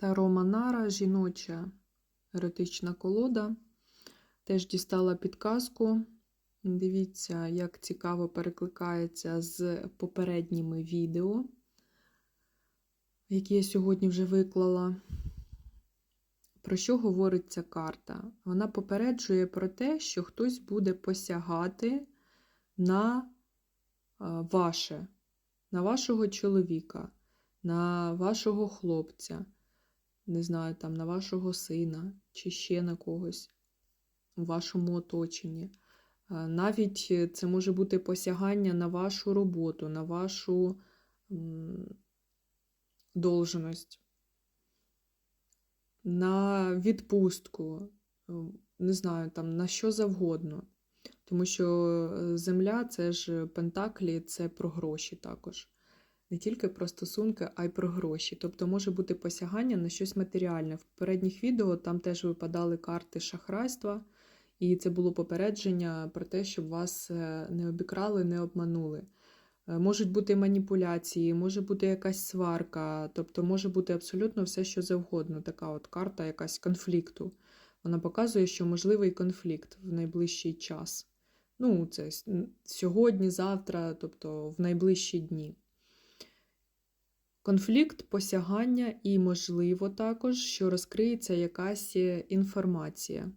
Таро Манара, жіноча еротична колода. Теж дістала підказку. Дивіться, як цікаво перекликається з попередніми відео, які я сьогодні вже виклала. Про що говорить ця карта? Вона попереджує про те, що хтось буде посягати на ваше, на вашого чоловіка, на вашого хлопця, не знаю, там, на вашого сина чи ще на когось у вашому оточенні. Навіть це може бути посягання на вашу роботу, на вашу должність, на відпустку, не знаю, там, на що завгодно. Тому що земля це ж пентаклі, це про гроші також. Не тільки про стосунки, а й про гроші. Тобто може бути посягання на щось матеріальне. В попередніх відео там теж випадали карти шахрайства, і це було попередження про те, щоб вас не обікрали, не обманули. Можуть бути маніпуляції, може бути якась сварка, тобто може бути абсолютно все, що завгодно. Така от карта якась конфлікту. Вона показує, що можливий конфлікт в найближчий час. Ну, це сьогодні, завтра, тобто в найближчі дні. Конфлікт, посягання і, можливо, також, що розкриється якась інформація.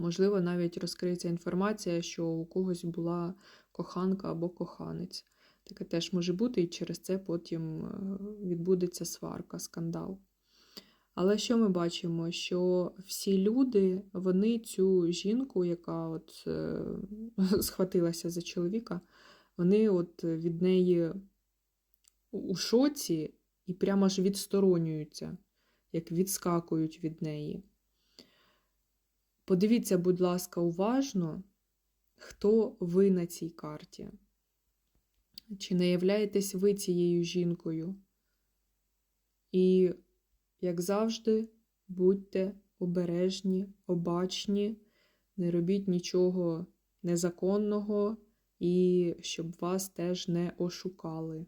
Можливо, навіть розкриється інформація, що у когось була коханка або коханець. Таке теж може бути, і через це потім відбудеться сварка, скандал. Але що ми бачимо? Що всі люди, вони цю жінку, яка от е, схватилася за чоловіка, вони от від неї у шоці і прямо ж відсторонюються, як відскакують від неї. Подивіться, будь ласка, уважно, хто ви на цій карті. Чи не являєтесь ви цією жінкою? І, як завжди, будьте обережні, обачні, не робіть нічого незаконного і щоб вас теж не ошукали.